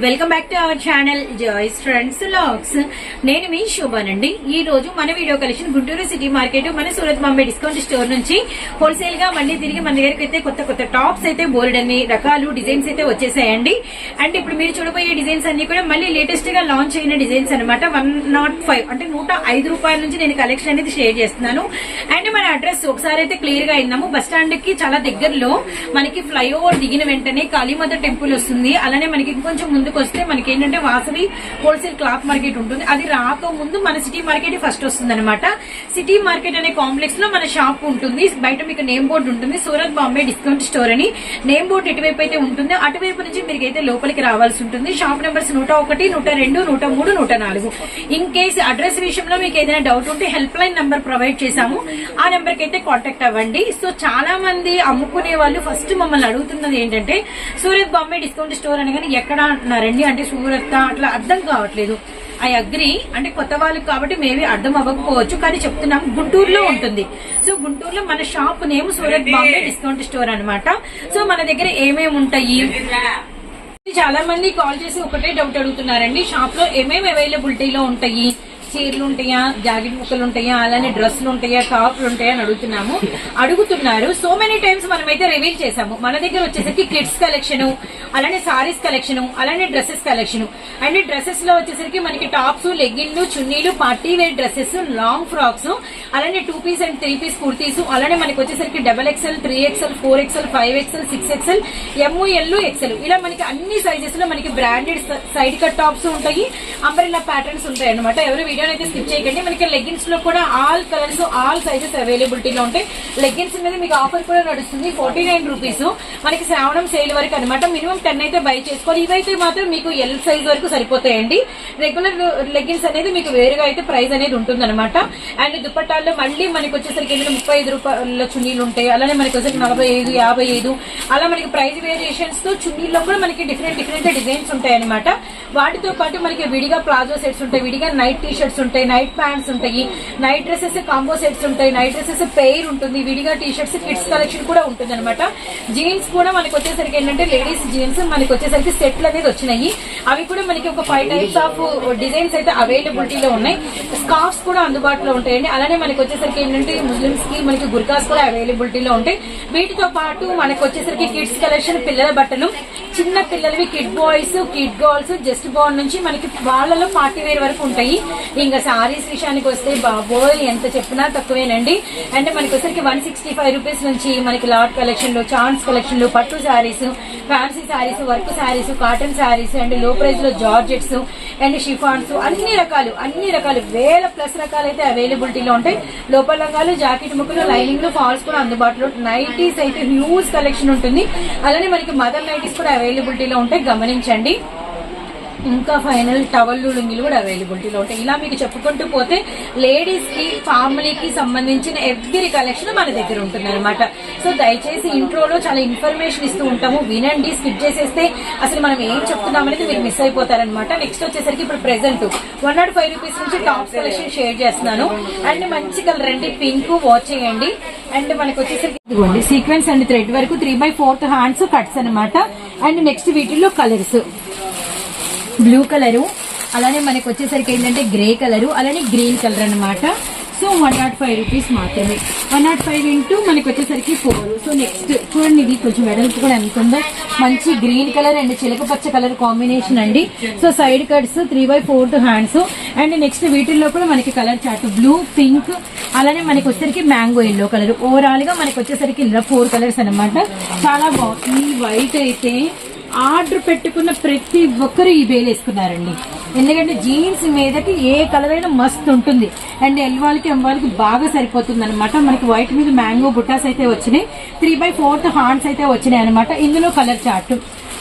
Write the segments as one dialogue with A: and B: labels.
A: Welcome back to our channel Joyce friends logs నేను మీ శోభానండి. ఈ రోజు మన video collection Guntur city market మన సూరత్ బాంబే డిస్కౌంట్ స్టోర్ నుంచి హోల్సేల్గా మళ్ళీ తిరిగి మన దగ్గరికి అయితే కొత్త కొత్త టాప్స్ అయితే బోర్డ్ అన్ని రకాలు డిజైన్స్ అయితే వచ్చేసాయండి. అండ్ ఇప్పుడు మీరు చూడబోయే డిజైన్స్ అన్ని కూడా మళ్ళీ లేటెస్ట్గా లాంచ్ అయిన డిజైన్స్ అనమాట వన్ నాట్ ఫైవ్ అంటే నూట ఐదు రూపాయల నుంచి నేను కలెక్షన్ అనేది షేర్ చేస్తున్నాను. అండ్ మన అడ్రస్ ఒకసారి అయితే క్లియర్గా అయిందాము బస్ స్టాండ్కి చాలా దగ్గరలో మనకి ఫ్లైఓవర్ దిగిన వెంటనే కాళీమాత టెంపుల్ వస్తుంది. అలానే మనకి ఇంకొంచెం ముందుకు వస్తే మనకి ఏంటంటే వాసవి హోల్సేల్ క్లాత్ మార్కెట్ ఉంటుంది. అది రాకముందు మన సిటీ మార్కెట్ ఫస్ట్ వస్తుంది అనమాట సిటీ మార్కెట్ అనే కాంప్లెక్స్లో మన షాప్ ఉంటుంది. బయట మీకు నేమ్ బోర్డు ఉంటుంది. సూరత్ బాంబే డిస్కౌంట్ స్టోర్ అని నేమ్ బోర్డు ఎటువైపు అయితే ఉంటుందో అటువైపు నుంచి మీరు అయితే లోపలికి రావాల్సి ఉంటుంది. షాప్ నెంబర్స్ నూట ఒకటి నూట రెండు నూట మూడు నూట నాలుగు. ఇన్ కేస్ అడ్రస్ విషయంలో మీకు ఏదైనా డౌట్ ఉంటే హెల్ప్ లైన్ నెంబర్ ప్రొవైడ్ చేశాము. ఆ నెంబర్కి అయితే కాంటాక్ట్ అవ్వండి. సో చాలా మంది అమ్ముకునే వాళ్ళు ఫస్ట్ మమ్మల్ని అడుగుతున్నది ఏంటంటే సూరత్ బాంబే డిస్కౌంట్ స్టోర్ అనగానే ఎక్కడ అంటున్నారండి. అంటే సూరత్ అట్లా అర్థం కావట్లేదు. I agree. అంటే కొత్త వాళ్ళకి కాబట్టి మేబీ అర్థం అవ్వకపోవచ్చు కానీ చెప్తున్నాం. గుంటూరులో ఉంటుంది. సో గుంటూరులో మన shop name Surat Bombay discount store అన్నమాట. సో మన దగ్గర ఏమేమి ఉంటాయి? చాలా మంది కాల్ చేసి ఒకటే డౌట్ అడుగుతున్నారండి. షాప్లో ఏమేమి అవైలబిలిటీలో ఉంటాయి? చీరలు ఉంటాయా జాకెట్ ముక్కలు ఉంటాయా అలానే డ్రెస్సులు ఉంటాయా టాప్లు ఉంటాయా అని అడుగుతున్నాము. అడుగుతున్నారు. సో మెనీ టైమ్స్ మనమైతే రివీల్ చేసాము మన దగ్గర వచ్చేసరికి కిడ్స్ కలెక్షన్ అలానే సారీస్ కలెక్షన్ అలానే డ్రెస్సెస్ కలెక్షన్ అండ్ డ్రెస్సెస్లో వచ్చేసరికి మనకి టాప్స్ లెగ్గిన్లు చున్నీలు party wear dresses long frocks అలానే two piece and three piece kurtis అలానే మనకి వచ్చేసరికి double XL three XL four XL five XL six XL MOL L XL ఇలా మనకి అన్ని సైజెస్లో మనకి బ్రాండెడ్ సైడ్ కట్ టాప్స్ ఉంటాయి. అంబ్రెల్లా ప్యాటర్న్స్ ఉంటాయి అనమాట ఎవరు వీడియో అయితే స్కిప్ చేయకండి. మనకి లెగ్గిన్స్లో కూడా ఆల్ కలర్స్ ఆల్ సైజెస్ అవైలబిలిటీలో ఉంటాయి. లెగ్గిన్స్ మీద మీకు ఆఫర్ కూడా నడుస్తుంది. ఫార్టీ నైన్ రూపీస్ మనకి శ్రావణం సేల్ వరకు అనమాట మినిమం టెన్ అయితే బై చేసుకోవాలి. ఇవైతే మాత్రం మీకు ఎల్ సైజ్ వరకు సరిపోతాయండి. రెగ్యులర్ లెగ్గిన్స్ అనేది మీకు వేరుగా అయితే ప్రైస్ అనేది ఉంటుంది అనమాట అండ్ దుప్పట్టాల్లో మళ్ళీ మనకి వచ్చేసరికి ఏంటంటే ముప్పై ఐదు రూపాయల చున్నీలు ఉంటాయి. అలానే మనకి వచ్చేసరికి నలభై ఐదు యాభై ఐదు. అలా మనకి ప్రైస్ వేరియేషన్స్తో చున్నీల్లో కూడా మనకి డిఫరెంట్ డిఫరెంట్ డిజైన్స్ ఉంటాయి అనమాట వాటితో పాటు మనకి విడిగా ప్లాజో సెట్స్ ఉంటాయి. విడిగా నైట్ టీ సెట్స్ ఉంటాయి నైట్ ప్యాంట్స్ ఉంటాయి నైట్ డ్రెస్సెస్ కాంబో సెట్స్ ఉంటాయి నైట్ డ్రెస్సెస్ పెయిర్ ఉంటుంది విడిగా టీ షర్ట్స్ కిడ్స్ కలెక్షన్ కూడా ఉంటుంది అనమాట జీన్స్ కూడా మనకి వచ్చేసరికి ఏంటంటే లేడీస్ జీన్స్ మనకి వచ్చేసరికి సెట్లు అనేది వచ్చినాయి. అవి కూడా మనకి ఒక ఫైవ్ టైప్స్ ఆఫ్ డిజైన్స్ అయితే అవైలబిలిటీలో ఉన్నాయి. స్కార్ఫ్స్ కూడా అందుబాటులో ఉంటాయండి. అలానే మనకి వచ్చేసరికి ఏంటంటే ముస్లిమ్స్కి మనకి గుర్కాస్ కూడా అవైలబిలిటీలో ఉంటాయి. వీటితో పాటు మనకి వచ్చేసరికి కిడ్స్ కలెక్షన్ పిల్లల బట్టలు. చిన్న పిల్లలవి kid boys kid girls just born నుంచి మనకి వాళ్ళలో పార్టీ వేర్ వరకు ఉంటాయి. ఇంకా సారీస్ విషయానికి వస్తే బాబోయ్ ఎంత చెప్పినా తక్కువేనండి. అంటే మనకి వచ్చరికి వన్ సిక్స్టీ ఫైవ్ రూపీస్ నుంచి మనకి లాట్ కలెక్షన్లో కలెక్షన్లు కలెక్షన్లో పట్టు saris fancy saris work saris cotton saris అండ్లో ప్రైస్లో జార్జెట్స్ అండ్ షిఫాన్స్ అన్ని రకాలు అన్ని రకాలు వేల ప్లస్ రకాలు అయితే అవైలబిలిటీలో ఉంటాయి. లోపల రంగాలు జాకెట్ ముక్కలు లైనింగ్ ఫాల్స్ కూడా అందుబాటులో నైటీస్ అయితే హ్యూజ్ కలెక్షన్ ఉంటుంది. అలానే మనకి మదర్ నైటీస్ కూడా అవైలబిలిటీలో ఉంటాయి. గమనించండి. ఇంకా ఫైనల్ టవల్లు లుంగిలు కూడా అవైలబిలిటీలో ఉంటాయి. ఇలా మీకు చెప్పుకుంటూ పోతే లేడీస్కి ఫ్యామిలీకి సంబంధించిన ఎవ్రీ కలెక్షన్ మన దగ్గర ఉంటుంది అనమాట సో దయచేసి ఇంట్రోలో చాలా ఇన్ఫర్మేషన్ ఇస్తూ ఉంటాము. వినండి స్కిప్ చేసేస్తే అసలు మనం ఏం చెప్తున్నాం అనేది మీరు మిస్ అయిపోతారనమాట నెక్స్ట్ వచ్చేసరికి ఇప్పుడు present one nought five rupees నుంచి టాప్ కలెక్షన్ షేర్ చేస్తున్నాను. అండ్ మంచి కలర్ అండి పింక్ వాచ్ చేయండి. అండ్ మనకు వచ్చేసరికి ఇదిగోండి సీక్వెన్స్ అండ్ థ్రెడ్ వరకు three by fourth hands cuts అనమాట అండ్ నెక్స్ట్ వీటిల్లో కలర్స్ బ్లూ కలరు. అలానే మనకు వచ్చేసరికి ఏంటంటే గ్రే కలరు అలానే గ్రీన్ కలర్ అన్నమాట. So one nought five rupees మాత్రమే. వన్ నాట్ ఫైవ్ ఇంటూ మనకి వచ్చేసరికి ఫోర్ సో నెక్స్ట్ చూడండి ఇది కొంచెం వెడల్పు కూడా ఎంత ఉందో. మంచి గ్రీన్ కలర్ అండ్ చిలక పచ్చ కలర్ కాంబినేషన్ అండి. So side cuts three by fourth hands and next వీటిల్లో కూడా మనకి కలర్ చార్ట్ బ్లూ పింక్ అలానే మనకి వచ్చేసరికి మ్యాంగో ఎల్లో కలర్. ఓవరాల్గా మనకి వచ్చేసరికి ఇలా ఫోర్ కలర్స్ అన్నమాట. చాలా బాగుంది ఈ వైట్ అయితే ఆర్డర్ పెట్టుకున్న ప్రతి ఒక్కరు ఈ బేల్ వేసుకున్నారండి. ఎందుకంటే జీన్స్ మీదకి ఏ కలర్ అయినా మస్తు ఉంటుంది. అండ్ ఎల్ వాళ్ళకి ఎం వాళ్ళకి బాగా సరిపోతుంది అనమాట మనకి వైట్ మీద మ్యాంగో బుట్టాస్ అయితే వచ్చినాయి. త్రీ బై ఫోర్త్ హాండ్స్ అయితే వచ్చినాయి అనమాట ఇందులో కలర్ చార్ట్.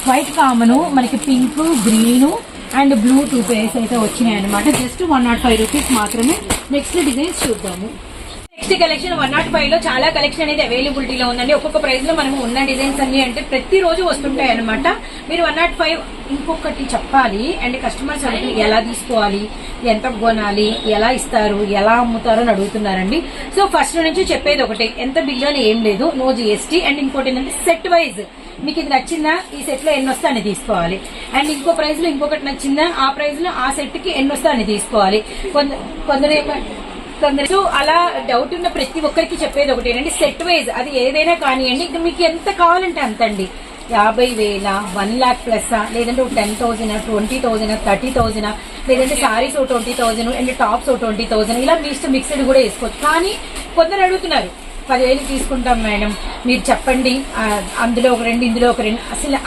A: వైట్ కామను మనకి pink green and blue two pairs అయితే వచ్చినాయి అనమాట just one nought five rupees మాత్రమే. నెక్స్ట్ డిజైన్స్ చూద్దాము. నెక్స్ట్ కలెక్షన్ వన్ నాట్ ఫైవ్లో చాలా కలెక్షన్ అనేది అవైలబిలిటీలో ఉందండి. ఒక్కొక్క ప్రైస్లో మనము ఉన్న డిజైన్స్ అన్ని అంటే ప్రతి రోజు వస్తుంటాయి అనమాట మీరు వన్ నాట్ ఫైవ్ ఇంకొకటి చెప్పాలి. అండ్ కస్టమర్స్ అడుగుతూ ఎలా తీసుకోవాలి ఎంత కొనాలి ఎలా ఇస్తారు ఎలా అమ్ముతారు అని అడుగుతున్నారండి. సో ఫస్ట్ నుంచి చెప్పేది ఒకటే ఎంత బిల్ అని ఏం లేదు నో జిఎస్టీ అండ్ ఇంకోటి ఏంటంటే సెట్ వైజ్ మీకు ఇది నచ్చిందా ఈ సెట్లో ఎన్ని వస్తే అని తీసుకోవాలి. అండ్ ఇంకో ప్రైస్లో ఇంకొకటి నచ్చిందా ఆ ప్రైస్లో ఆ సెట్కి ఎన్ని వస్తే అని తీసుకోవాలి. కొందరు సో అలా డౌట్ ఉన్న ప్రతి ఒక్కరికి చెప్పేది ఒకటి. ఏంటంటే సెట్ వైజ్ అది ఏదైనా కానివ్వండి ఇంకా మీకు ఎంత కావాలంటే అంత అండి యాభై వేల వన్ లాక్ ప్లస్ లేదంటే ten thousand twenty thousand thirty thousand లేదంటే సారీస్ ఓ ట్వంటీ థౌసండ్ అండ్ టాప్స్ ఓ ట్వంటీ థౌసండ్ ఇలా మిక్స్డ్ మిక్స్డ్ కూడా వేసుకోవచ్చు. కానీ కొందరు అడుగుతున్నారు పదివేలు తీసుకుంటాం మేడం మీరు చెప్పండి అందులో ఒక రెండు ఇందులో ఒక రెండు అసలు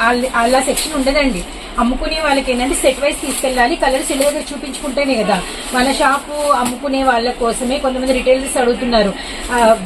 A: అలా సెక్షన్ ఉండదండి. అమ్ముకునే వాళ్ళకి ఏంటంటే సెట్ వైజ్ తీసుకెళ్ళాలి. కలర్స్ ఇలా దగ్గర చూపించుకుంటేనే కదా. మన షాపు అమ్ముకునే వాళ్ళ కోసమే కొంతమంది రిటైలర్స్ అడుగుతున్నారు.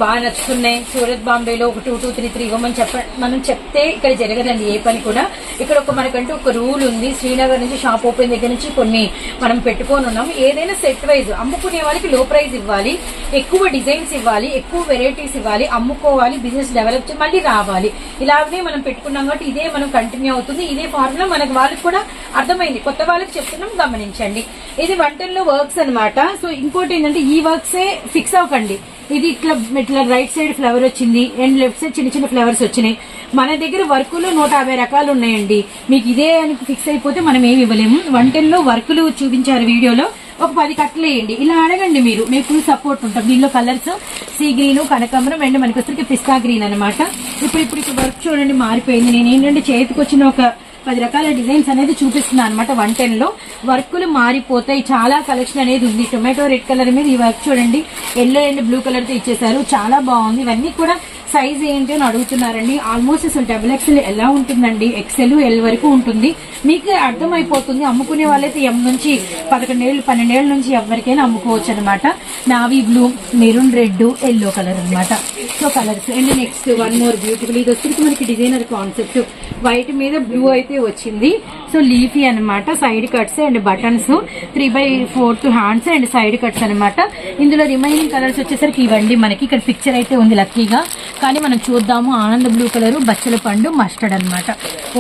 A: బాగా నచ్చుతున్నాయి. సూరత్ బాంబేలో ఒక టూ టూ త్రీ త్రీ ఇవ్వమని చెప్ప మనం చెప్తే ఇక్కడ జరగదండి ఏ పని కూడా. ఇక్కడ ఒక మనకంటూ ఒక రూల్ ఉంది. శ్రీనగర్ నుంచి షాప్ ఓపెన్ దగ్గర నుంచి కొన్ని మనం పెట్టుకొని ఉన్నాం ఏదైనా సెట్ వైజ్ అమ్ముకునే వాళ్ళకి లో ప్రైస్ ఇవ్వాలి. ఎక్కువ డిజైన్స్ ఇవ్వాలి. ఎక్కువ వెరైటీస్ ఇవ్వాలి. అమ్ముకోవాలి. బిజినెస్ డెవలప్ చేసి మళ్ళీ రావాలి. ఇలాగే మనం పెట్టుకున్నాం కాబట్టి ఇదే మనం కంటిన్యూ అవుతుంది. ఇదే ఫార్ములా మనకు వాళ్ళకి కూడా అర్థమైంది. కొత్త వాళ్ళకి చెప్తున్నాం. గమనించండి. ఇది వంటల్లో వర్క్స్ అన్నమాట. సో ఇంకోటి ఏంటంటే ఈ వర్క్సే ఫిక్స్ అవ్వకండి. ఇది ఇట్లా ఇట్లా రైట్ సైడ్ ఫ్లవర్ వచ్చింది అండ్ లెఫ్ట్ సైడ్ చిన్న చిన్న ఫ్లవర్స్ వచ్చినాయి. మన దగ్గర వర్కులు నూట యాభై రకాలు ఉన్నాయండి. మీకు ఇదే అని ఫిక్స్ అయిపోతే మనం ఏమి ఇవ్వలేము. వంటల్లో వర్కులు చూపించారు వీడియోలో. ఒక పది కట్టలు వేయండి. ఇలా అడగండి మీరు. మీకు సపోర్ట్ ఉంటాం. దీనిలో కలర్స్ సీ గ్రీన్ కనకాంబరం అండ్ మనకి వచ్చరికి పిస్తా గ్రీన్ అనమాట ఇప్పుడు ఇప్పుడు వర్క్ చూడండి మారిపోయింది. నేను ఏంటంటే చేతికి వచ్చిన ఒక పది రకాల డిజైన్స్ అనేది చూపిస్తున్నాను అనమాట వన్ టెన్లో వర్కులు మారిపోతాయి. చాలా కలెక్షన్ అనేది ఉంది. టొమాటో రెడ్ కలర్ మీద ఈ వర్క్ చూడండి. ఎల్లో అండ్ బ్లూ కలర్తో ఇచ్చేసారు చాలా బాగుంది. ఇవన్నీ కూడా సైజ్ ఏంటి అని అడుగుతున్నారండి. ఆల్మోస్ట్ అసలు డబుల్ ఎక్స్ఎల్ ఎలా ఉంటుందండి? ఎక్స్ఎల్ ఎల్ వరకు ఉంటుంది. మీకు అర్థమైపోతుంది. అమ్ముకునే వాళ్ళైతే ఎం నుంచి పదకొండేళ్ళు పన్నెండేళ్ళ నుంచి ఎవరికైనా అమ్ముకోవచ్చు అనమాట navy blue maroon red yellow colour అన్నమాట. So colours and next one more beautiful ఇది వచ్చేసి మనకి డిజైనర్ కాన్సెప్ట్ వైట్ మీద బ్లూ అయితే వచ్చింది. సో లీఫీ అన్నమాట. Side cuts and buttons three by fourth hands and side cuts అనమాట ఇందులో రిమైనింగ్ కలర్స్ వచ్చేసరికి ఇవ్వండి. మనకి ఇక్కడ పిక్చర్ అయితే ఉంది లక్కీగా కానీ మనం చూద్దాము ఆనంద బ్లూ కలర్ బచ్చల పండు మస్టర్డ్ అనమాట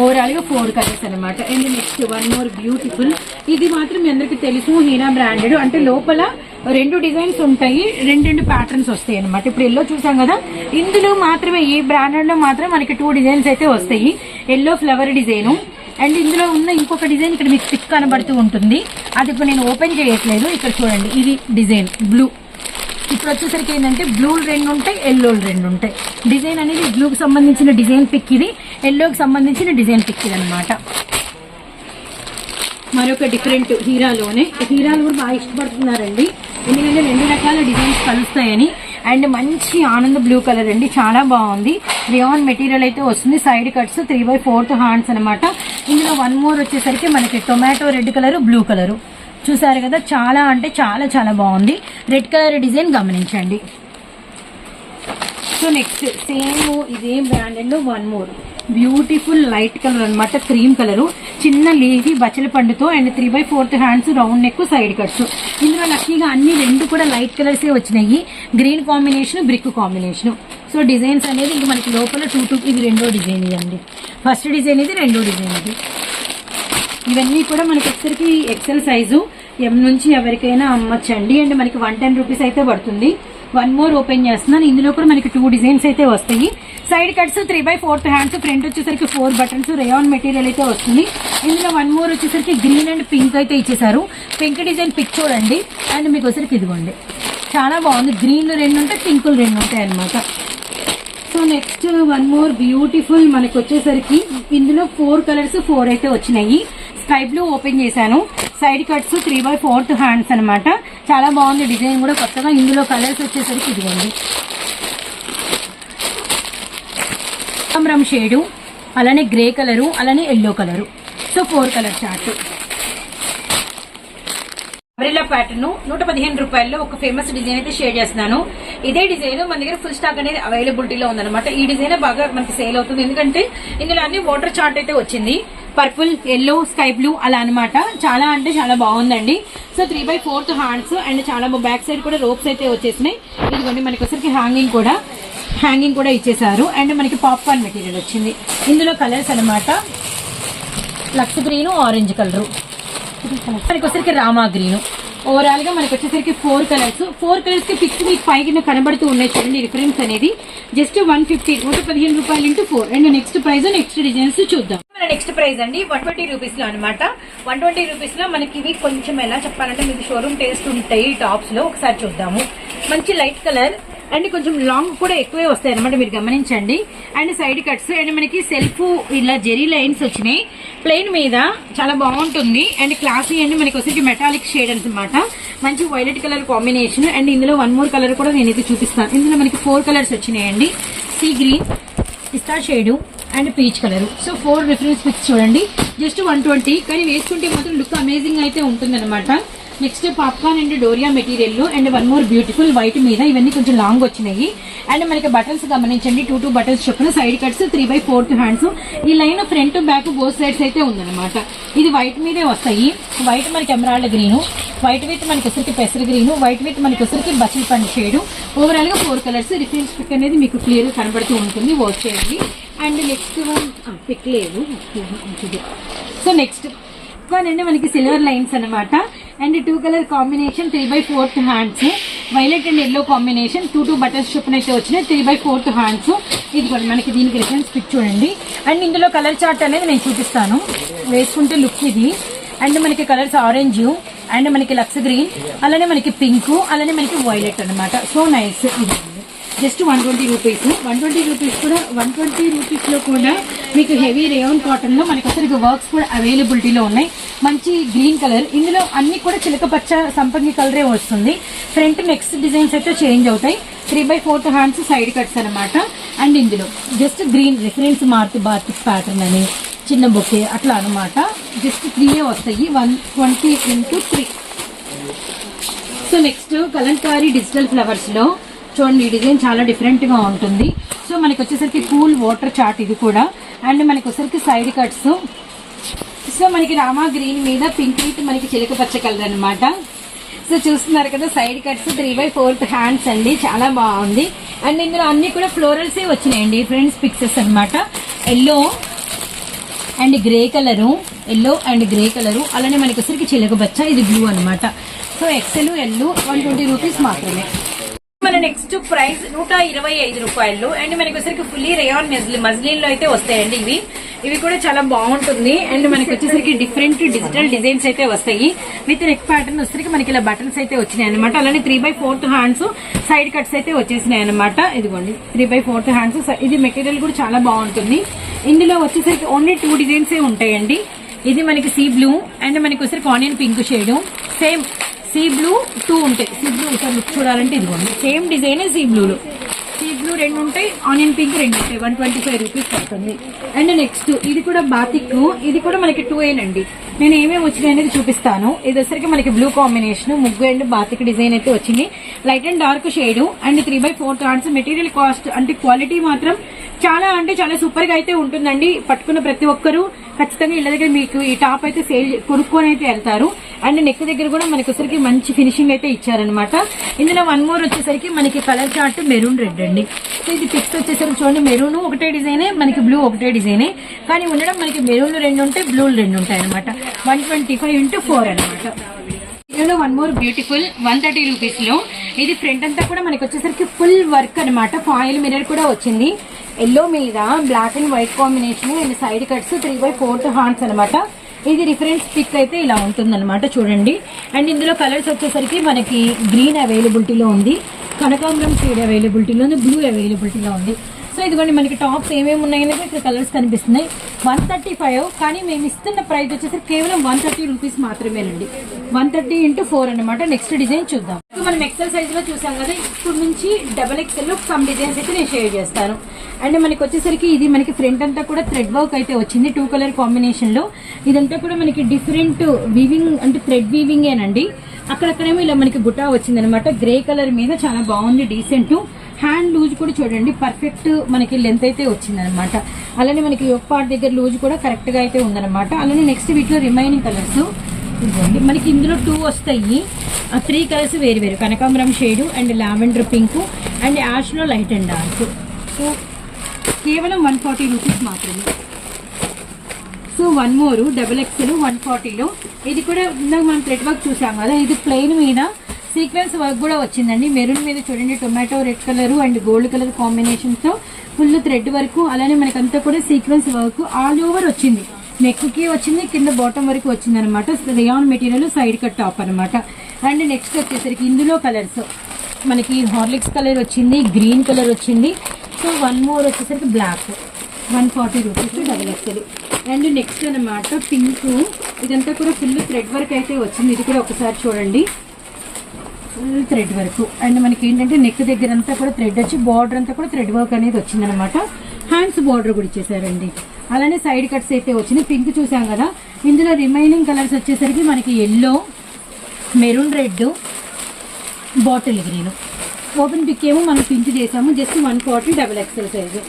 A: ఓవరాల్గా ఫోర్ కలర్స్ అనమాట and next one more beautiful ఇది మాత్రం మీ అందరికీ తెలుసు హీనా బ్రాండెడ్ అంటే లోపల రెండు డిజైన్స్ ఉంటాయి రెండు రెండు ప్యాటర్న్స్ వస్తాయి అనమాట ఇప్పుడు ఎల్లో చూసాం కదా ఇందులో మాత్రమే ఈ బ్రాండెడ్లో మాత్రం మనకి టూ డిజైన్స్ అయితే వస్తాయి. ఎల్లో ఫ్లవర్ డిజైన్ అండ్ ఇందులో ఉన్న ఇంకొక డిజైన్ ఇక్కడ మీకు స్టిక్ కనబడుతూ ఉంటుంది. అది ఇప్పుడు నేను ఓపెన్ చేయట్లేదు. ఇక్కడ చూడండి ఇది డిజైన్ బ్లూ ఇప్పుడు వచ్చేసరికి ఏంటంటే బ్లూ రెండు ఉంటాయి ఎల్లోలు రెండు ఉంటాయి. డిజైన్ అనేది బ్లూకి సంబంధించిన డిజైన్ పిక్ ఇది ఎల్లోకి సంబంధించిన డిజైన్ పిక్ ఇది అనమాట మరొక డిఫరెంట్ హీరాలోనే. హీరాలు కూడా బాగా ఇష్టపడుతున్నారండి. ఎందుకంటే రెండు రకాల డిజైన్స్ కలుస్తాయని. అండ్ మంచి ఆనంద బ్లూ కలర్ అండి. చాలా బాగుంది. రియాన్ మెటీరియల్ అయితే వస్తుంది. Side cuts three by fourth hands అనమాట ఇందులో వన్ మోర్ వచ్చేసరికి మనకి tomato red colour blue colour చూసారు కదా చాలా అంటే చాలా చాలా బాగుంది. రెడ్ కలర్ డిజైన్ గమనించండి. సో నెక్స్ట్ సేమ్ ఇదే branded one more beautiful light colour అన్నమాట క్రీమ్ కలరు చిన్న లేజీ బచ్చల పండుతో and three by fourth hands round neck side cuts ఇందులో లక్కీగా అన్ని రెండు కూడా లైట్ కలర్స్ వచ్చినాయి. Green combination brick combination so designs అనేది ఇంక మనకి లోపల టూ టూ ఇది రెండో డిజైన్ ఇదండి ఫస్ట్ డిజైన్ ఇది రెండో డిజైన్ ఇది. ఇవన్నీ కూడా మనకి వచ్చేసరికి ఎక్సెల్ సైజు ఎం నుంచి ఎవరికైనా అమ్మచ్చండి. అండ్ మనకి వన్ టెన్ రూపీస్ అయితే పడుతుంది. వన్ మోర్ ఓపెన్ చేస్తున్నాను. ఇందులో కూడా మనకి టూ డిజైన్స్ అయితే వస్తాయి. Side cuts three by fourth hands front వచ్చేసరికి ఫోర్ బటన్స్ రేయాన్ మెటీరియల్ అయితే వస్తుంది. ఇందులో వన్ మోర్ వచ్చేసరికి గ్రీన్ అండ్ పింక్ అయితే ఇచ్చేసారు పింక్ డిజైన్ పిక్ చూడండి. అండ్ మీకు వచ్చరికి ఇదిగోండి. చాలా బాగుంది. గ్రీన్లు రెండు ఉంటాయి పింకులు రెండు ఉంటాయి అనమాట so next one more beautiful మనకు వచ్చేసరికి ఇందులో ఫోర్ కలర్స్ ఫోర్ అయితే వచ్చినాయి. స్కై బ్లూ ఓపెన్ చేశాను. Side cuts three by fourth hands అన్నమాట. చాలా బాగుంది డిజైన్ కూడా కొత్తగా. ఇందులో కలర్స్ వచ్చేసరికి ఇదిగోండి. కమరం షేడు అలానే గ్రే కలరు అలానే yellow colour. So four colour chart. Umbrella pattern నూట పదిహేను రూపాయల్లో ఒక ఫేమస్ డిజైన్ అయితే షేర్ చేస్తున్నాను. ఇదే డిజైన్ మన దగ్గర ఫుల్ స్టాక్ అనేది అవైలబిలిటీలో ఉందన్నమాట. ఈ డిజైన్ బాగా మనకి సేల్ అవుతుంది. ఎందుకంటే ఇందులో అన్ని వాటర్ చార్ట్ అయితే వచ్చింది. పర్పుల్ ఎల్లో స్కై బ్లూ అలా అన్నమాట. చాలా అంటే చాలా బాగుందండి. So three by fourth hands and చాలా బ్యాక్ సైడ్ కూడా రోప్స్ అయితే వచ్చేసినాయి. ఇదిగోండి మనకి ఒకసారికి హ్యాంగింగ్ కూడా హ్యాంగింగ్ కూడా ఇచ్చేసారు అండ్ మనకి పాప్కార్న్ మెటీరియల్ వచ్చింది. ఇందులో కలర్స్ అన్నమాట. లక్స్ గ్రీన్ ఆరెంజ్ కలరు మనకి ఒకసారికి రామా గ్రీన్ ఓవరాల్గా మనకి వచ్చేసరికి ఫోర్ కలర్స్ ఫోర్ కలర్స్కి పిక్స్ మీకు పైన కనబడుతూ ఉన్నాయి చూడండి రిఫరెన్స్ అనేది. జస్ట్ వన్ ఫిఫ్టీ నూట పదిహేను రూపాయలు into four and next price next designs చూద్దాం. మన నెక్స్ట్ ప్రైస్ అండి వన్ ట్వంటీ రూపీస్లో అనమాట వన్ ట్వంటీ రూపీస్లో మనకి ఇవి కొంచెం ఎలా చెప్పాలంటే మీకు షోరూమ్ టేస్ట్ ఉంటాయి టాప్స్లో ఒకసారి చూద్దాము. మంచి లైట్ కలర్ అండ్ కొంచెం లాంగ్ కూడా ఎక్కువే వస్తాయి అనమాట మీరు గమనించండి. అండ్ సైడ్ కట్స్ అండ్ మనకి సెల్ఫ్ ఇలా జెరీ లైన్స్ వచ్చినాయి. ప్లెయిన్ మీద చాలా బాగుంటుంది. అండ్ క్లాసీ అండ్ మనకి వచ్చేసి మెటాలిక్ షేడ్ అనమాట మంచి వైలెట్ కలర్ కాంబినేషన్. అండ్ ఇందులో వన్ మోర్ కలర్ కూడా నేనైతే చూపిస్తాను. ఇందులో మనకి ఫోర్ కలర్స్ వచ్చినాయండి. Sea green pista shade and peach colour. So four reference pics చూడండి. Just one twenty. కానీ వేసుకుంటే మాత్రం లుక్ అమేజింగ్ అయితే ఉంటుందన్నమాట. Next popcorn and doria material and one more beautiful white మీద ఇవన్నీ కొంచెం లాంగ్ వచ్చినాయి. అండ్ మనకి బటన్స్ గమనించండి టూ టూ బటన్స్ చొప్పున side cuts three by fourth hands. ఈ line front back both sides అయితే ఉందన్నమాట. ఇది వైట్ మీదే వస్తాయి. వైట్ మనకి ఎమరాల్డ్ గ్రీన్. వైట్ విత్ మనకి వచ్చరికి పెసర గ్రీన్. వైట్ విత్ మనకి వచ్చరికి బచిల్ పండు షేడ్. ఓవరాల్గా ఫోర్ కలర్స్. రిఫరెన్స్ పిక్ అనేది మీకు క్లియర్ కనబడుతూ ఉంటుంది. వాచ్ చేయండి. అండ్ నెక్స్ట్ వన్ పిక్ లేదు. సో నెక్స్ట్ వన్ మనకి సిల్వర్ లైన్స్ అన్నమాట. And two colour combination three by fourth hands violet and yellow combination two two buttons చొప్పున అయితే వచ్చినాయి త్రీ బై ఫోర్త్ హ్యాండ్స్ ఇది కూడా మనకి దీనికి రిఫరెన్స్ పిక్ చూడండి. అండ్ ఇందులో కలర్ చార్ట్ అనేది నేను చూపిస్తాను. వేసుకుంటే లుక్ ఇది. అండ్ మనకి కలర్స్ ఆరెంజ్ అండ్ మనకి లక్స్ గ్రీన్ అలానే మనకి పింక్ అలానే మనకి వైలెట్ అన్నమాట. సో నైస్ ఇది. Just one twenty rupees. One twenty rupees కూడా వన్ ట్వంటీ రూపీస్లో కూడా మీకు హెవీ రేవన్ కాటన్లో మనకి అసలు వర్క్స్ కూడా అవైలబిలిటీలో ఉన్నాయి. మంచి గ్రీన్ కలర్. ఇందులో అన్ని కూడా చిలకపచ్చ సంపంగి కలరే వస్తుంది. ఫ్రంట్ నెక్స్ట్ డిజైన్స్ అయితే చేంజ్ అవుతాయి. Three by fourth hands side cuts అనమాట అండ్ ఇందులో జస్ట్ గ్రీన్ రిఫరెన్స్ మార్త్ బాతిక్ ప్యాటర్న్ అని చిన్న బొకే అట్లా అనమాట జస్ట్ త్రీయే వస్తాయి. One twenty into three. So next Kalamkari digital ఫ్లవర్స్లో చూడండి ఈ డిజైన్ చాలా డిఫరెంట్గా ఉంటుంది. సో మనకి వచ్చేసరికి కూల్ వాటర్ చాట్ ఇది కూడా. అండ్ మనకి వచ్చేసరికి సైడ్ కట్స్ సో మనకి రామా గ్రీన్ మీద పింక్ విత్ మనకి చిలక పచ్చ కలర్ అనమాట సో చూస్తున్నారు కదా side cuts three by fourth hands అండి. చాలా బాగుంది. అండ్ ఇందులో అన్ని కూడా ఫ్లోరల్సే వచ్చినాయండి ఫ్రెండ్స్ పిక్చర్స్ అన్నమాట. Yellow and grey colour yellow and grey colour అలానే మనకి వచ్చరికి చిలక బచ్చ ఇది బ్లూ అన్నమాట. So XL yellow one twenty rupees మాత్రమే. మన నెక్స్ట్ ప్రైస్ నూట ఇరవై ఐదు రూపాయలు. అండ్ మనకి వచ్చేసరికి ఫుల్లీ రేయాన్ మజ్లిన్లో అయితే వస్తాయండి ఇవి. ఇవి కూడా చాలా బాగుంటుంది. అండ్ మనకి వచ్చేసరికి డిఫరెంట్ డిజిటల్ డిజైన్స్ అయితే వస్తాయి. విత్ నెక్ ప్యాటర్న్ వచ్చేసరికి మనకి ఇలా బటన్స్ అయితే వచ్చినాయి అనమాట అలానే three by fourth hands side cuts అయితే వచ్చేసినాయి అనమాట ఇదిగోండి త్రీ బై ఫోర్త్ హ్యాండ్స్ ఇది మెటీరియల్ కూడా చాలా బాగుంటుంది. ఇందులో వచ్చేసరికి ఓన్లీ టూ డిజైన్స్ ఉంటాయండి. ఇది మనకి సీ బ్లూ అండ్ మనకి వచ్చేసరికి onion pink shade same sea blue too ఉంటాయి. సీ బ్లూ ఒకసారి లుక్ చూడాలంటే ఇదిగోండి. సేమ్ డిజైన్ సీ బ్లూలో సీ బ్లూ రెండు ఉంటాయి ఆనియన్ పింక్ రెండు ఉంటాయి. వన్ ట్వంటీ ఫైవ్ రూపీస్ పడుతుంది. అండ్ నెక్స్ట్ ఇది కూడా బాతిక్ ఇది కూడా మనకి టూ ఏనండి నేను ఏమేమి వచ్చినాయి అనేది చూపిస్తాను. ఇది వచ్చరికి మనకి బ్లూ కాంబినేషన్ ముగ్గు అండ్ బాతిక్ డిజైన్ అయితే వచ్చింది. Light and dark shade and three by four thoughts material cost అంటే క్వాలిటీ మాత్రం చాలా అంటే చాలా సూపర్గా అయితే ఉంటుందండి. పట్టుకున్న ప్రతి ఒక్కరు ఖచ్చితంగా ఇళ్ళ దగ్గర మీకు ఈ టాప్ అయితే సేల్ కొనుక్కొని అయితే వెళ్తారు. అండ్ నెక్ దగ్గర కూడా మనకి ఒకసారికి మంచి ఫినిషింగ్ అయితే ఇచ్చారనమాట ఇందులో వన్ మోర్ వచ్చేసరికి మనకి కలర్ చార్ట్ మెరూన్ రెడ్ అండి. సో ఇది పిక్స్ వచ్చేసరికి చూడండి మెరూన్ ఒకటే డిజైనే మనకి బ్లూ ఒకటే డిజైనే కానీ ఉండడం మనకి మెరూన్ రెండు ఉంటాయి బ్లూలు రెండు ఉంటాయి అనమాట one twenty five into four అనమాట ఇందులో one more beautiful one thirty రూపీస్లో. ఇది ఫ్రంట్ అంతా కూడా మనకి వచ్చేసరికి ఫుల్ వర్క్ అనమాట ఫాయిల్ మిరర్ కూడా వచ్చింది. ఎల్లో మీద black and white combination and side cuts three by fourth hands అనమాట ఇది రిఫరెన్స్ పిక్ అయితే ఇలా ఉంటుందన్నమాట చూడండి. అండ్ ఇందులో కలర్స్ వచ్చేసరికి మనకి గ్రీన్ అవైలబిలిటీలో ఉంది కనకాంబరం షేడ్ అవైలబిలిటీలో ఉంది బ్లూ అవైలబిలిటీలో ఉంది. సో ఇదిగోండి మనకి టాప్స్ ఏమేమి ఉన్నాయనేది ఇక్కడ కలర్స్ కనిపిస్తున్నాయి. వన్ థర్టీ ఫైవ్ కానీ మేము ఇస్తున్న ప్రైస్ వచ్చేసరికి కేవలం వన్ థర్టీ రూపీస్ మాత్రమేనండి. వన్ థర్టీ ఇంటూ ఫోర్ అనమాట నెక్స్ట్ డిజైన్ చూద్దాం. సో మనం ఎక్సెల్ సైజ్లో చూసాం కదా ఇప్పుడు నుంచి డబల్ ఎక్సెల్లో సమ్ డిజైన్స్ అయితే నేను షేర్ చేస్తాను. అండ్ మనకి వచ్చేసరికి ఇది మనకి ఫ్రంట్ అంతా కూడా థ్రెడ్ వర్క్ అయితే వచ్చింది టూ కలర్ కాంబినేషన్లో. ఇదంతా కూడా మనకి డిఫరెంట్ వీవింగ్ అంటే థ్రెడ్ వీవింగ్ ఏనండి. అక్కడక్కడేమో ఇలా మనకి గుట్టా వచ్చింది అనమాట గ్రే కలర్ మీద చాలా బాగుంది డీసెంట్ హ్యాండ్ లూజ్ కూడా చూడండి పర్ఫెక్ట్ మనకి లెంత్ అయితే వచ్చింది అనమాట అలానే మనకి యొక్క పార్ట్ దగ్గర లూజ్ కూడా కరెక్ట్గా అయితే ఉందన్నమాట అలానే నెక్స్ట్ వీటిలో రిమైనింగ్ కలర్స్ ఇదిగోండి మనకి ఇందులో టూ వస్తాయి. ఆ త్రీ కలర్స్ వేరు వేరు కనకాంబరం shade and lavender pink and యాష్లో light and dark so కేవలం వన్ ఫార్టీ రూపీస్ మాత్రమే. So one more double XL one ఫార్టీలో ఇది కూడా ఇందాక మనం థ్రెడ్ వర్క్ చూసాం కదా ఇది ప్లెయిన్ మీద సీక్వెన్స్ వర్క్ కూడా వచ్చిందండి. మెరూన్ మీద చూడండి tomato red colour and gold colour కాంబినేషన్తో ఫుల్ థ్రెడ్ వరకు అలానే మనకంతా కూడా సీక్వెన్స్ వర్క్ ఆల్ ఓవర్ వచ్చింది. నెక్కి వచ్చింది కింద బాటమ్ వరకు వచ్చింది అనమాట rayon material side cut top అనమాట. అండ్ నెక్స్ట్ వచ్చేసరికి ఇందులో కలర్స్. మనకి హార్లిక్స్ కలర్ వచ్చింది గ్రీన్ కలర్ వచ్చింది. సో వన్ మోర్ వచ్చేసరికి black. One forty rupees double XL. And next అనమాట పింక్. ఇదంతా కూడా ఫుల్ థ్రెడ్ వర్క్ అయితే వచ్చింది. ఇది కూడా ఒకసారి చూడండి. Full thread work. అండ్ మనకి ఏంటంటే నెక్ దగ్గర అంతా కూడా థ్రెడ్ వచ్చి బార్డర్ అంతా కూడా థ్రెడ్ వర్క్ అనేది వచ్చిందనమాట. హ్యాండ్స్ బార్డర్ కూడా ఇచ్చేసారండి. అలానే సైడ్ కట్స్ అయితే వచ్చినాయి. పింక్ చూసాం కదా. ఇందులో రిమైనింగ్ కలర్స్ వచ్చేసరికి మనకి yellow maroon red bottle green open pic ఏమో మనం పింక్ చేసాము. Just one forty double XL size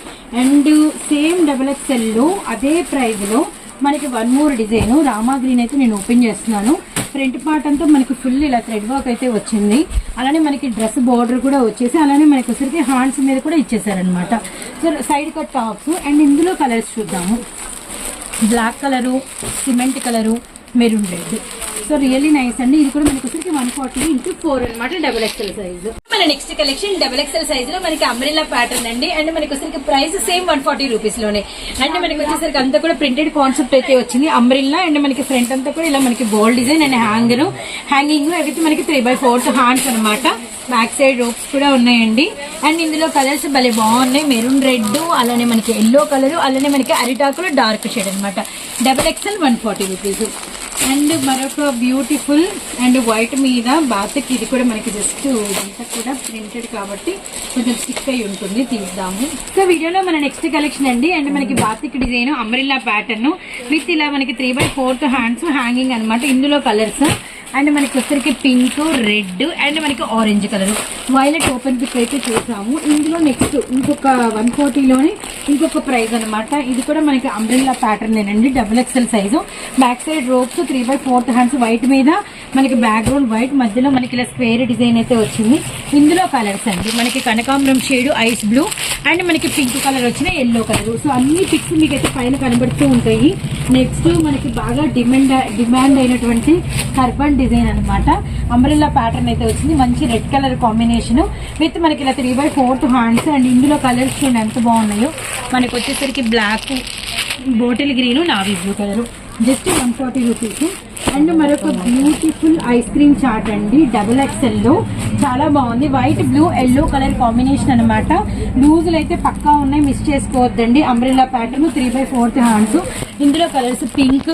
A: and same double ఎక్స్ఎల్లో అదే ప్రైజ్లో మనకి one more design. Rama green అయితే నేను ఓపెన్ చేస్తున్నాను. ఫ్రంట్ పార్ట్ అంతా మనకి ఫుల్ ఇలా థ్రెడ్ వర్క్ అయితే వచ్చింది. అలానే మనకి డ్రెస్ బార్డర్ కూడా వచ్చేసి అలానే మనకి వచ్చరికి హ్యాండ్స్ మీద కూడా ఇచ్చేసారనమాట so side cut tops and ఇందులో కలర్స్ చూద్దాము. Black colour cement colour maroon red. So really nice అండి. ఇది కూడా మనకి వచ్చరికి వన్ ఫార్టీ ఇంటూ ఫోర్ అనమాట డబుల్ ఎక్స్ఎల్ సైజు. మన నెక్స్ట్ కలెక్షన్ డబుల్ ఎక్స్ఎల్ సైజ్లో మనకి అంబ్రెల్లా ప్యాటర్న్ అండి. అండ్ మనకి వచ్చరికి ప్రైస్ సేమ్ వన్ ఫార్టీ రూపీస్లోనే అండ్ మనకి వచ్చేసరికి అంతా కూడా ప్రింటెడ్ కాన్సెప్ట్ అయితే వచ్చింది. అంబ్రెల్లా అండ్ మనకి ఫ్రంట్ అంతా కూడా ఇలా మనకి gold design and hanger hanging అయితే మనకి త్రీ బై ఫోర్త్ హ్యాండ్స్ అనమాట బ్యాక్ సైడ్ రోప్స్ కూడా ఉన్నాయండి. అండ్ ఇందులో కలర్స్ భలే బాగున్నాయి. మెరూన్ రెడ్ అలానే మనకి ఎల్లో కలర్ అలానే మనకి అరిటాకులో డార్క్ షేడ్ అనమాట double XL one forty rupees and మరొక బ్యూటిఫుల్ అండ్ వైట్ మీద బాతిక్. ఇది కూడా మనకి జస్ట్ ఇదంతా కూడా ప్రింటెడ్ కాబట్టి కొంచెం స్టిక్ అయి ఉంటుంది. తీద్దాము. సో వీడియోలో మన నెక్స్ట్ కలెక్షన్ అండి. అండ్ మనకి batik design umbrella pattern. With ఇలా మనకి three by fourth hands hanging అన్నమాట. ఇందులో కలర్స్ అండ్ మనకి వచ్చరికి పింక్ రెడ్ అండ్ మనకి orange colour. Violet open pic అయితే చూసాము ఇందులో నెక్స్ట్ ఇంకొక వన్ ఫార్టీలోనే ఇంకొక ప్రైస్ అన్నమాట. ఇది కూడా మనకి umbrella ప్యాటర్నేనండి double XL size back side ropes three by fourth hands white మీద మనకి బ్యాక్గ్రౌండ్ వైట్ మధ్యలో మనకి ఇలా స్క్వేర్ డిజైన్ అయితే వచ్చింది. ఇందులో కలర్స్ అండి. మనకి కనకాంబరం షేడ్ ఐస్ బ్లూ అండ్ మనకి పింక్ కలర్ వచ్చిన ఎల్లో కలర్ సో అన్ని పిక్స్ మీకు అయితే పైన కనబడుతూ ఉంటాయి. నెక్స్ట్ మనకి బాగా డిమాండ్ డిమాండ్ అయినటువంటి కర్బన్ డిజైన్ అనమాట అంబ్రెల్లా ప్యాటర్న్ అయితే వచ్చింది. మంచి రెడ్ కలర్ కాంబినేషన్ విత్ మనకి ఇలా three by fourth hands and ఇందులో కలర్స్ చూడండి ఎంత బాగున్నాయో. మనకి వచ్చేసరికి black bottle green navy blue colour just one forty rupees and మరొక బ్యూటిఫుల్ ఐస్ క్రీమ్ చాట్ అండి. డబుల్ ఎక్స్ఎల్లో చాలా బాగుంది. White blue yellow colour combination అనమాట లూజులు అయితే పక్కా ఉన్నాయి. మిస్ చేసుకోవద్దండి. Umbrella pattern three by fourth hands ఇందులో కలర్స్ పింక్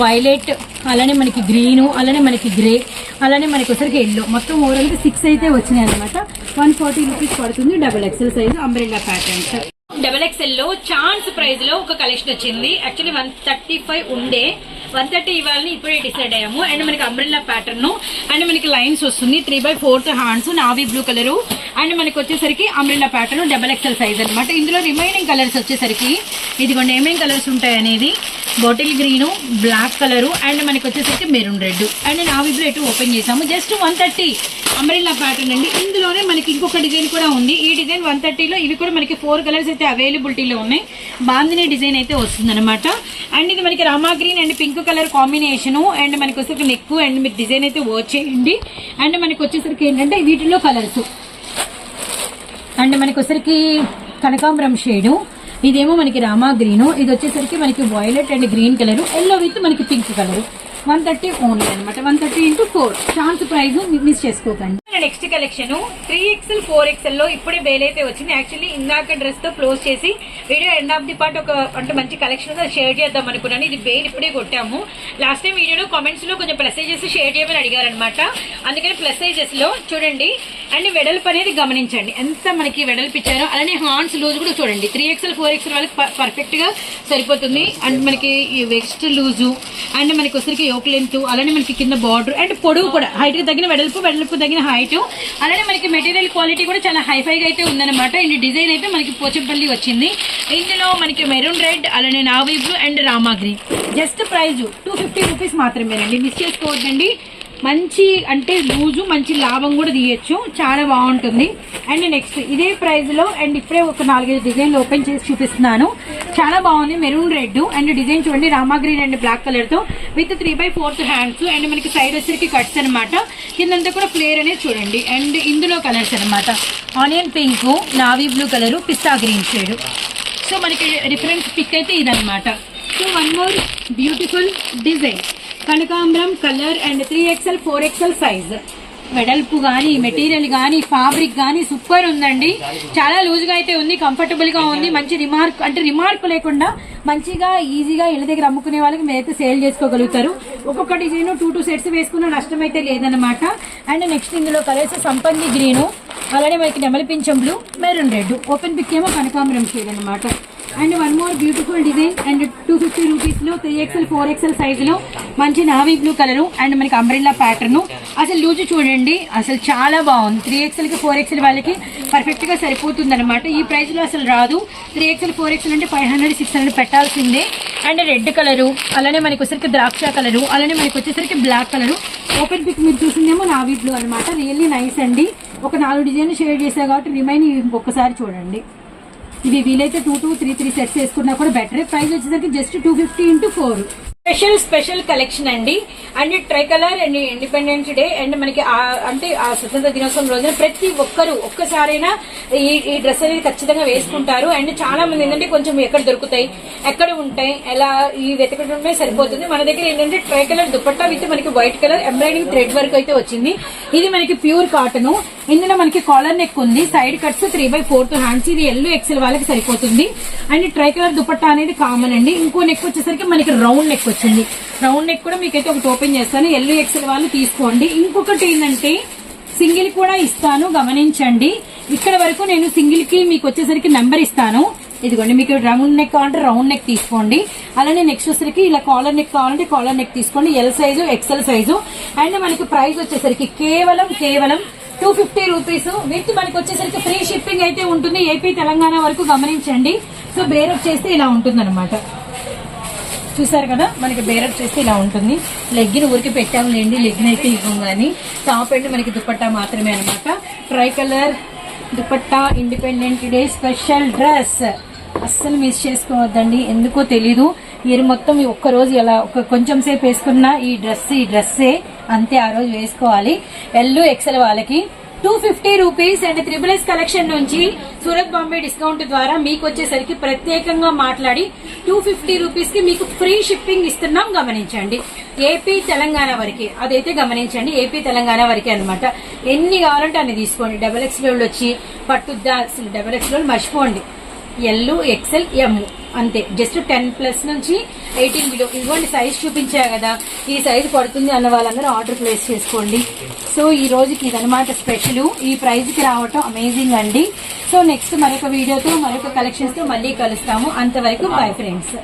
A: వైలెట్ అలానే మనకి గ్రీన్ అలానే మనకి గ్రే అలానే మనకి వచ్చరికి ఎల్లో మొత్తం ఓవరాల్గా సిక్స్ అయితే వచ్చినాయి అనమాట వన్ ఫార్టీ రూపీస్ పడుతుంది double XL size umbrella patterns double ఎక్స్ఎల్లో chance ప్రైస్లో ఒక కలెక్షన్ వచ్చింది. యాక్చువల్లీ వన్ థర్టీ ఫైవ్ ఉండే. వన్ థర్టీ ఇవ్వాలని ఇప్పుడే డిసైడ్ అయ్యాము. అండ్ మనకి అంబ్రెల్లా ప్యాటర్న్ అండ్ మనకి లైన్స్ వస్తుంది. Three by fourth hands navy blue colour and మనకి వచ్చేసరికి umbrella pattern double XL size అనమాట ఇందులో రిమైనింగ్ కలర్స్ వచ్చేసరికి ఇదిగోండి ఏమేం కలర్స్ ఉంటాయి అనేది bottle green black colour and మనకి వచ్చేసరికి maroon red. And navy blue ఎటు ఓపెన్ చేసాము just one thirty umbrella pattern అండి. ఇందులోనే మనకి ఇంకొక డిజైన్ కూడా ఉంది. ఈ డిజైన్ వన్ థర్టీలో ఇవి కూడా మనకి ఫోర్ కలర్స్ అయితే అవైలబిలిటీలో ఉన్నాయి. బాందిని డిజైన్ అయితే వస్తుందన్నమాట. అండ్ ఇది మనకి Rama green and pink colour combination. And మనకి వచ్చేసరికి నెక్ అండ్ మీరు డిజైన్ అయితే వచ్చేయండి అండ్ మనకి వచ్చేసరికి ఏంటంటే వీటిలో కలర్స్. అండ్ మనకి వచ్చరికి కనకాంబరం షేడు. ఇదేమో మనకి రామా గ్రీన్ ఇది వచ్చేసరికి మనకి violet and green colour yellow with మనకి pink colour one thirty only అనమాట one thirty into four chance price miss చేసుకోకండి. Next collection three XL four ఎక్స్ఎల్లో ఇప్పుడే బేల్ అయితే వచ్చింది. యాక్చువల్లీ ఇందాక డ్రెస్తో క్లోజ్ చేసి video end of the part ఒక అంటే మంచి కలెక్షన్ షేర్ చేద్దాం అనుకున్నాను. ఇది బేల్ ఇప్పుడే కొట్టాము. లాస్ట్ టైం వీడియోలో కామెంట్స్లో కొంచెం ప్లస్ సైజెస్ షేర్ చేయమని అడిగారనమాట అందుకని ప్లస్ సైజెస్లో చూడండి. అండ్ వెడల్పు అనేది గమనించండి. ఎంత మనకి వెడల్పు ఇచ్చారో అలానే హార్న్స్ లూజ్ కూడా చూడండి. త్రీ ఎక్స్ఎల్ ఫోర్ ఎక్స్ఎల్ వాళ్ళకి పర్ఫెక్ట్గా సరిపోతుంది. అండ్ మనకి వెస్ట్ లూజు అండ్ మనకి వచ్చరికి యోక్ లెంత్ అలానే మనకి కింద బార్డర్ అండ్ పొడవు కూడా హైట్కి తగిన వెడల్పు వెడల్పు తగిన హైట్ అలానే మనకి మెటీరియల్ క్వాలిటీ కూడా చాలా హైఫైగా అయితే ఉందన్నమాట. ఈ డిజైన్ అయితే మనకి పోచంపల్లి వచ్చింది. ఇందులో మనకి మెరూన్ రెడ్ అలానే navy blue and Rama green just prize two fifty rupees మాత్రమేనండి. మిస్ చేసుకోవద్దండి. మంచి అంటే లూజు మంచి లాభం కూడా తీయచ్చు. చాలా బాగుంటుంది. అండ్ నెక్స్ట్ ఇదే ప్రైస్లో అండ్ ఇప్పుడే ఒక నాలుగైదు డిజైన్లు ఓపెన్ చేసి చూపిస్తున్నాను. చాలా బాగుంది మెరూన్ రెడ్ అండ్ డిజైన్ చూడండి రామా గ్రీన్ అండ్ బ్లాక్ కలర్తో with three by fourth hands and మనకి సైడ్ వచ్చేసరికి కట్స్ అనమాట కిందంతా కూడా ఫ్లేర్ అనేది చూడండి. అండ్ ఇందులో కలర్స్ అనమాట onion pink navy blue colour పిస్తా గ్రీన్ షేడ్ సో మనకి రిఫరెన్స్ పిక్ అయితే ఇదనమాట so one more beautiful design కనకాంబరం colour and three XL four XL size వెడల్పు కానీ మెటీరియల్ కానీ ఫ్యాబ్రిక్ కానీ సూపర్ ఉందండి. చాలా లూజ్గా అయితే ఉంది కంఫర్టబుల్గా ఉంది మంచి రిమార్క్ అంటే రిమార్క్ లేకుండా మంచిగా ఈజీగా ఇళ్ళ దగ్గర అమ్ముకునే వాళ్ళకి మీరైతే సేల్ చేసుకోగలుగుతారు. ఒక్కొక్క డిజైన్ టూ టూ సెట్స్ వేసుకున్న నష్టం అయితే లేదనమాట అండ్ నెక్స్ట్ ఇందులో కలర్స్ సంపంగి గ్రీను అలానే మనకి నెమలిపించం blue maroon red open pic ఏమో కనకాంబరం షేడ్ అనమాట and one more beautiful design and two fifty రూపీస్లో త్రీ ఎక్స్ఎల్ ఫోర్ ఎక్స్ఎల్ సైజ్లో మంచి నావీ బ్లూ కలర్ అండ్ మనకి అంబ్రెల్లా ప్యాటర్న్ అసలు లూజ్ చూడండి అసలు చాలా బాగుంది. త్రీ ఎక్స్ఎల్కి ఫోర్ ఎక్స్ఎల్ వాళ్ళకి పర్ఫెక్ట్గా సరిపోతుంది అనమాట ఈ ప్రైస్లో అసలు రాదు. త్రీ ఎక్స్ఎల్ ఫోర్ ఎక్స్ఎల్ అంటే ఫైవ్ హండ్రెడ్ సిక్స్ హండ్రెడ్ పెట్టాల్సిందే. అండ్ రెడ్ కలరు అలానే మనకి వచ్చేసరికి ద్రాక్ష కలరు అలానే మనకి వచ్చేసరికి బ్లాక్ కలరు. ఓపెన్ పిక్ మీరు చూసిందేమో నావీ బ్లూ అనమాట రియల్లీ నైస్ అండి. ఒక నాలుగు డిజైన్ షేర్ చేశారు కాబట్టి రిమైన్ ఇంకొకసారి చూడండి. ఇవి వీలైతే two two three three sets వేసుకున్నా కూడా బెటర్ ప్రైస్ వచ్చేసరికి just two fifty into four special special collection అండి. And tri colour and independence day and మనకి అంటే ఆ స్వతంత్ర దినోత్సవం రోజున ప్రతి ఒక్కరు ఒక్కసారైనా ఈ ఈ డ్రెస్ అనేది ఖచ్చితంగా వేసుకుంటారు. అండ్ చాలా మంది ఏంటంటే కొంచెం ఎక్కడ దొరుకుతాయి ఎక్కడ ఉంటాయి ఎలా ఈ వెతకడమే సరిపోతుంది. మన దగ్గర ఏంటంటే ట్రై కలర్ దుపట్టా విత్ మనకి white colour embroidering thread work అయితే వచ్చింది. ఇది మనకి ప్యూర్ కాటన్. ఇందులో మనకి కాలర్ నెక్ ఉంది. Side cuts three by fourth hands. ఇది ఎల్లో ఎక్సెల్ వాళ్ళకి సరిపోతుంది. అండ్ ట్రై కలర్ దుపట్టా అనేది కామన్ అండి. ఇంకో నెక్ వచ్చేసరికి మనకి రౌండ్ నెక్ వచ్చింది రౌండ్ నెక్ కూడా మీకైతే ఒకటి ఓపెన్ చేస్తాను. ఎల్లో ఎక్సెల్ వాళ్ళు తీసుకోండి. ఇంకొకటి ఏంటంటే సింగిల్ కూడా ఇస్తాను. గమనించండి. ఇక్కడ వరకు నేను సింగిల్కి మీకు వచ్చేసరికి నెంబర్ ఇస్తాను. ఇదిగోండి మీకు రౌండ్ నెక్ కావాలంటే రౌండ్ నెక్ తీసుకోండి. అలానే నెక్స్ట్ వచ్చేసరికి ఇలా కాలర్ నెక్ కావాలంటే కాలర్ నెక్ తీసుకోండి. L size XL size and మనకి ప్రైస్ వచ్చేసరికి కేవలం కేవలం టూ ఫిఫ్టీ రూపీస్ విత్ మనకి వచ్చేసరికి ఫ్రీ షిప్పింగ్ అయితే ఉంటుంది. ఏపీ తెలంగాణ వరకు గమనించండి. సో బేరప్ చేస్తే ఇలా ఉంటుంది చూసారు కదా? మనకి బేరప్ చేస్తే ఇలా ఉంటుంది. లెగ్గిన ఊరికి పెట్టాము లేండి లెగ్గిన అయితే ఇవ్వం కానీ టాప్ అండ్ మనకి దుపట్టా మాత్రమే అనమాట try colour dupatta independent day special dress. అస్సలు మిస్ చేసుకోవద్దండి. ఎందుకో తెలీదు. ఇయర్ మొత్తం ఒక్కరోజు ఒక్క రోజు ఎలా ఒక కొంచెం సేపు వేసుకున్న ఈ డ్రెస్ ఈ డ్రెస్సే అంతే ఆ రోజు వేసుకోవాలి. ఎల్లు ఎక్సెల్ వాళ్ళకి. Two fifty rupees and triple S collection నుంచి సూరత్ బాంబే డిస్కౌంట్ ద్వారా మీకు వచ్చేసరికి ప్రత్యేకంగా మాట్లాడి టూ ఫిఫ్టీ రూపీస్కి మీకు ఫ్రీ షిప్పింగ్ ఇస్తున్నాం. గమనించండి. ఏపీ తెలంగాణ వరకే. అదైతే గమనించండి. ఏపీ తెలంగాణ వరకే అన్నమాట. ఎన్ని కావాలంటే అన్ని తీసుకోండి. డబల్ ఎక్స్ వచ్చి పట్టుద్దా? అసలు డబల్ ఎక్స్ మర్చిపోండి. ఎల్ ఎక్సెల్ ఎమ్ అంతే. జస్ట్ టెన్ ప్లస్ నుంచి ఎయిటీన్ బిలో ఇదిగోండి సైజ్ చూపించా కదా. ఈ సైజు పడుతుంది అన్న వాళ్ళందరూ ఆర్డర్ ప్లేస్ చేసుకోండి. సో ఈ రోజుకి ఇదనమాట స్పెషల్ ఈ ప్రైజ్కి రావటం అమేజింగ్ అండి. సో నెక్స్ట్ మరొక వీడియోతో మరొక కలెక్షన్స్తో మళ్ళీ కలుస్తాము. అంతవరకు బై ఫ్రెండ్స్